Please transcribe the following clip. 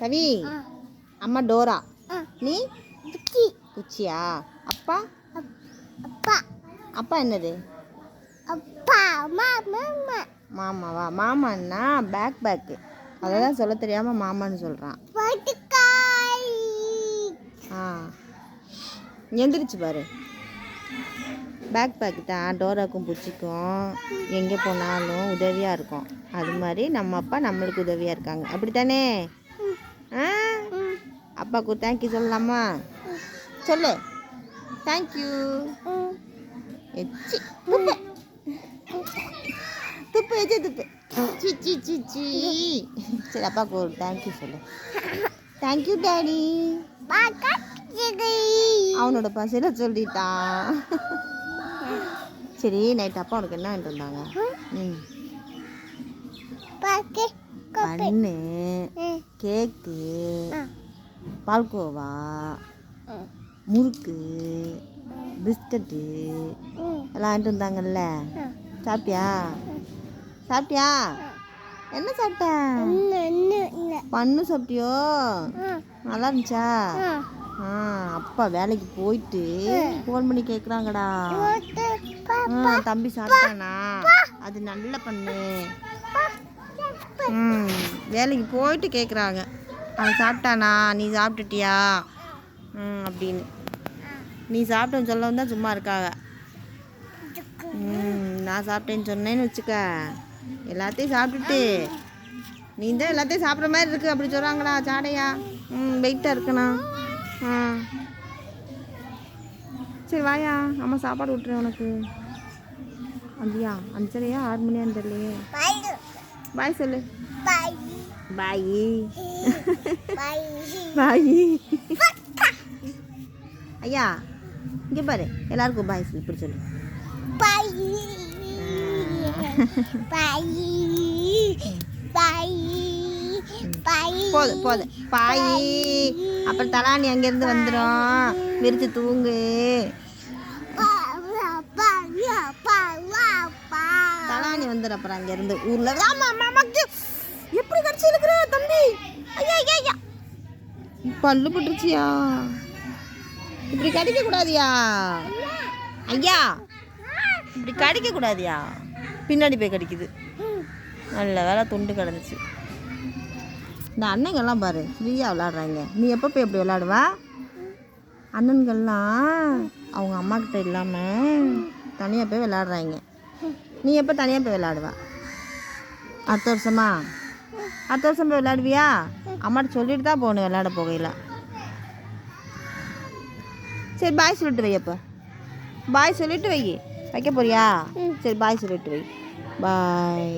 கவி அம்மா டோரா. நீ? புக்கி குச்சியா? அப்பா? அப்பா. அப்பா என்னது? அப்பா மாமா மாமாவா? மாமான்னா பேக் பேக்கு அதை தான் சொல்ல தெரியாமல் மாமான்னு சொல்கிறான் ஆ. எந்திரிச்சு பாரு. பேக் பேக் தான் டோராக்கும் பூச்சிக்கும் எங்கே போனாலும் உதவியாக இருக்கும். அது மாதிரி நம்ம அப்பா நம்மளுக்கு உதவியாக இருக்காங்க. அப்படித்தானே? ஆ அப்பாவுக்கு தேங்க்யூ சொல்லலாமா? சொல்லு. தேங்க்யூ எச்சி துப்பு. துப்பு எச்சி துப்பு. சி சி சி சி. சரி அப்பாவுக்கு ஒரு தேங்க்யூ சொல்லு. தேங்க்யூ டேடி அவனோட பசையில் சொல்லிட்டான். சரி நைட் அப்பா உனக்கு என்ன வாங்கிட்டு வந்தாங்க ம். பண்ணு கேக்கு பால்கோவா முறுக்கு பிஸ்கட்டு எல்லாம் வாங்கிட்டு வந்தாங்கல்ல. சாப்பிட்டியா? சாப்பிட்டியா? என்ன சாப்பிட்ட? பண்ணு சாப்பிட்டியோ? நல்லா இருந்துச்சா? ஆ. அப்பா வேலைக்கு போயிட்டு ஃபோன் பண்ணி கேட்குறாங்கடா தம்பி சாப்பிட்டானா? அது நல்ல பண்ணு. ம் வேலைக்கு போயிட்டு கேட்குறாங்க அவன் சாப்பிட்டானா? நீ சாப்பிட்டுட்டியா? ம் அப்படின்னு. நீ சாப்பிட்டேன்னு சொல்ல தான் சும்மா இருக்காங்க. ம் நான் சாப்பிட்டேன்னு சொன்னேன்னு வச்சுக்க. எல்லாத்தையும் சாப்பிட்டுட்டு. நீ தான் எல்லாத்தையும் சாப்பிட்ற மாதிரி இருக்கு அப்படி சொல்கிறாங்களா சாடையா. ம் வெயிட்டாக இருக்குண்ணா. ஆ. சரி வாயா. அம்மா சாப்பாடு விட்டுறேன் உனக்கு. அஞ்சியா அஞ்சரையா? ஆறு மணியான்னு தெரியலையே. பாய் சொல்லு பாய் பாய் ஐயா இங்கே பாரு. எல்லாருக்கும் பாய் சொல்லு இப்படி சொல்லு. போதும் போதும் பாய் அப்புறம் தலானி அங்கேருந்து வந்துடும் விரிச்சு தூங்கு. தலானி வந்துடும் அப்புறம் அங்கேருந்து ஊரில் ஆமா மாமாக்கு எப்படி கிடச்சிருக்கிற இருக்கிற தம்பி? ஐயா ஐயா ஐயா. பல்லு பட்டுருச்சியா? இப்படி கடிக்க கூடாதியா ஐயா இப்படி கடிக்க கூடாதியா பின்னாடி போய் கடிக்குது. நல்ல வேலை துண்டு கிடந்துச்சு. இந்த அண்ணங்கள்லாம் பாரு ஃப்ரீயாக விளாடுறாங்க நீ எப்போ போய் எப்படி விளாடுவா அண்ணன்கள்லாம் அவங்க அம்மா கிட்ட இல்லாமல் தனியாக போய் விளாடுறாங்க நீ எப்போ தனியாக போய் விளாடுவா அடுத்த வருஷமா? அடுத்த வருஷம் போய் விளாடுவியா அம்மாட்ட சொல்லிட்டு தான் போகணும் விளாட போகையில். சரி பாய் சொல்லிட்டு வை அப்போ. பாய் சொல்லிட்டு வை. வைக்க போறியா? சரி பாய் சொல்லிட்டு வை. பாய்